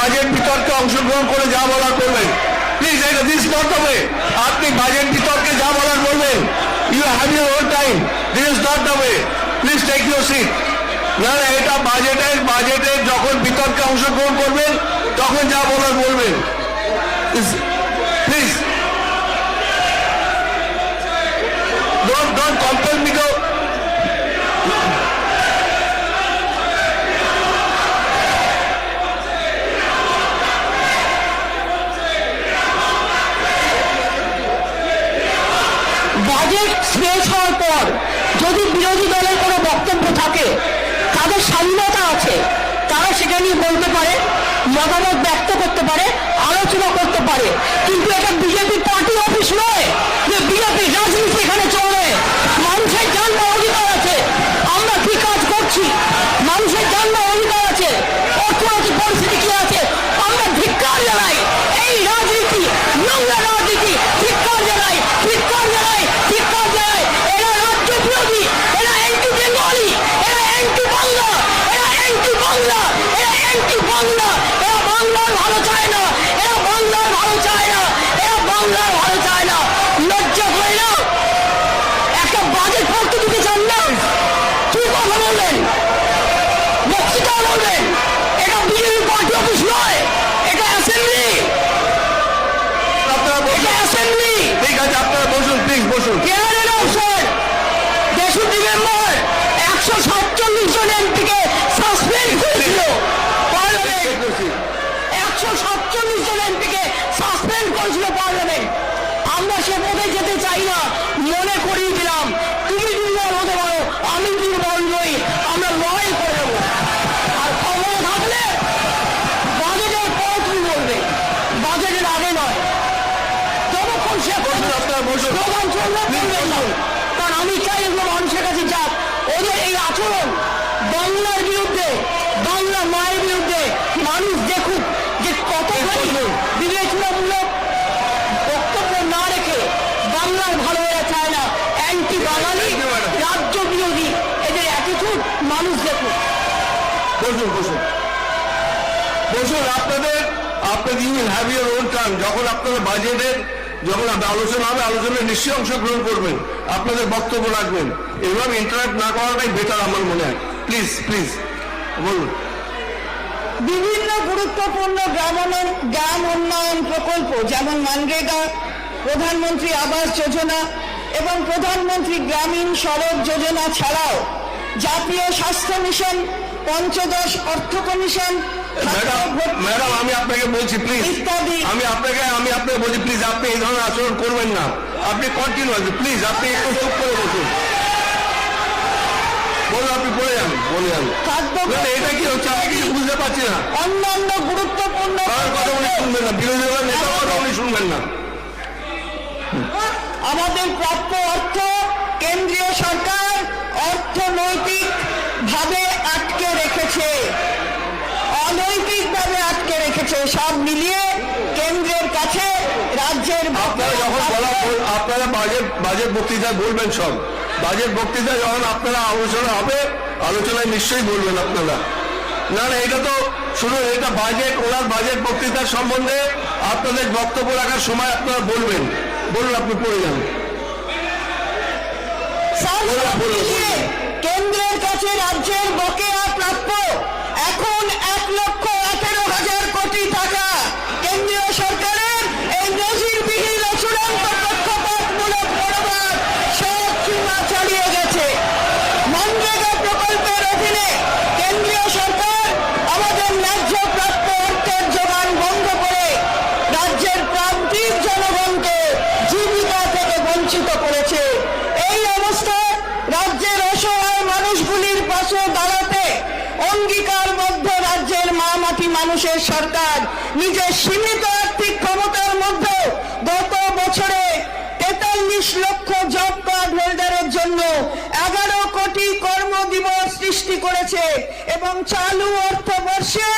Budget বিতর্কে অংশগ্রহণ করে যা বলার করবেন। প্লিজ এটা দিস নট হবে। আপনি বাজেট বিতর্কে যা বলার বলবেন you have your own time this is not the way please take your seat না না, এটা বাজেটের বাজেটের যখন বিতর্কে অংশগ্রহণ করবেন, তখন যা বলার বলবেন। বাজেট শেষ হওয়ার পর যদি বিরোধী দলের কোনো বক্তব্য থাকে, তাদের স্বাধীনতা আছে, তারা সেটা নিয়ে বলতে পারে, মতামত ব্যক্ত করতে পারে, আলোচনা করতে পারে। কিন্তু এটা বিজেপি পার্টি অফিস নয় যে বিজেপি রাজনীতি এখানে চলে। মানুষের জন্ম অধিকার আছে আমরা কি কাজ করছি মানুষের জন্ম অধিকার আছে অর্থনৈতিক পরিস্থিতি কি আছে আমরা ধিক্কার জানাই এই রাজনীতি নোংরা রাজনীতি ধিক্কার জানাই ধিক্কার জানাই ধিক্কার জানাই এরা রাজ্য বিরোধী এরা অ্যান্টি বেঙ্গলি এরা অ্যান্টি বাংলা এরা অ্যান্টি বাংলা অ্যান্টি বাংলা এরা বাংলার ভালো চায় না এরা বাংলার ভালো চায় না এরা বাংলার ভালো চায় না। লজ্জা করে না? একটা বাজেট পড়তে দিতে চান না। কি কথা বলবেন। বক্তৃতা বলবেন। এটা বিজেপি পার্টি অফিস নয় এটা অ্যাসেম্বলি আপনারা এটা অ্যাসেম্বলি ঠিক আছে আপনারা বসুন প্লিজ বসুন। কেরালের অবসর তেষট্টি মেম্বার একশো সাতচল্লিশ জন এমপিকে সাসপেন্ড করেছিল পার্লামেন্ট একশো সাতচল্লিশ জন এমপিকে সাসপেন্ড করেছিল পার্লামেন্ট আমরা সে পথে যেতে চাই না। মনে করিয়ে দিলাম তুমি দুর্বল হতে পারো আমি দুর্বল নই আমরা লড়াই করে দেবো আর ক্ষমতা থাকলে বাজেটের পর তুমি বলবে। বাজেটের আগে নয়। যতক্ষণ সে প্রধান চলবে কারণ আমি চাই এগুলো মানুষের কাছে যাক। ওদের এই আচরণ বাংলার বিরুদ্ধে বাংলা মায়ের বিরুদ্ধে মানুষ দেখুক যে কতখানি বিবেচনামূলক বক্তব্য না রেখে বাংলার ভালো হয়ে চায় না অ্যান্টি বাঙালি. রাজ্য বিরোধী এদের অ্যাটিটিউড মানুষ দেখুক। বসুন বসুন। বসুন আপনাদের আপনাদের you have your own term যখন আপনারা বাজেটের যখন আলোচনা হবে আলোচনায় নিশ্চয়ই অংশগ্রহণ করবেন। আপনাদের বক্তব্য রাখবেন। এভাবে ইন্টারাক্ট না করাটাই বেটার আমার মনে হয়। প্লিজ প্লিজ বলুন। বিভিন্ন গুরুত্বপূর্ণ গ্রামায়ণ গ্রাম উন্নয়ন প্রকল্প যেমন মানরেগা প্রধানমন্ত্রী আবাস যোজনা এবং প্রধানমন্ত্রী গ্রামীণ সড়ক যোজনা ছাড়াও জাতীয় স্বাস্থ্য মিশন পঞ্চদশ অর্থ কমিশন ম্যাডাম আমি আপনাকে বলছি প্লিজ ইত্যাদি। আমি আপনাকে আমি আপনাকে বলছি প্লিজ আপনি এই ধরনের আচরণ করবেন না। আপনি কন্টিনিউ আছে প্লিজ আপনি একটু চুপ করে বসুন। বলুন আপনি পড়ে যান বলে যান। এটা কি হচ্ছে আমি কিছু বুঝতে পারছি না। অন্যান্য গুরুত্বপূর্ণ কথা উনি শুনবেন না বিরোধী দলের নেতার কথা উনি শুনবেন না। আমাদের প্রাপ্য অর্থ কেন্দ্রীয় সরকার অর্থনৈতিক ভাবে আটকে রেখেছে। অনৈতিকভাবে আটকে রেখেছে। সব মিলিয়ে কেন্দ্রের কাছে রাজ্যের আপনারা যখন বলা আপনারা বাজেট বাজেট বক্তৃতায় বলবেন সব। বাজেট বক্তৃতা যখন আপনারা আলোচনা হবে আলোচনায় নিশ্চয়ই বলবেন আপনারা। না না এটা তো শুধু এটা বাজেট ওনার বাজেট বক্তৃতার সম্বন্ধে আপনাদের বক্তব্য রাখার সময় আপনারা বলবেন। বলুন আপনি পড়ে যান। কেন্দ্রের কাছে রাজ্যের বকেয়া প্রাপ্য এখন এক লক্ষ আঠেরো হাজার কোটি টাকা কেন্দ্রীয় সরকারের এই নজিরবিহীন ও চূড়ান্ত পক্ষপাতমূলক মনোভাব সব সীমা চালিয়ে গেছে মনরেগা প্রকল্পের অধীনে কেন্দ্রীয় সরকার আমাদের ন্যায্য প্রাপ্য অর্থের যোগান বন্ধ করে রাজ্যের প্রান্তিক জনগণকে জীবিকা থেকে বঞ্চিত করেছে এই অবস্থায় রাজ্যের অসহায় মানুষগুলির পাশে দাঁড়াতে অঙ্গীকারবদ্ধ রাজ্যের মা মাটি মানুষের সরকার নিজের সীমিত আর্থিক ক্ষমতার মধ্যে গত বছরে তেতাল্লিশ লক্ষ জব কার্ড হোল্ডারের জন্য এগারো কোটি কর্মদিবস সৃষ্টি করেছে এবং চালু অর্থবর্ষে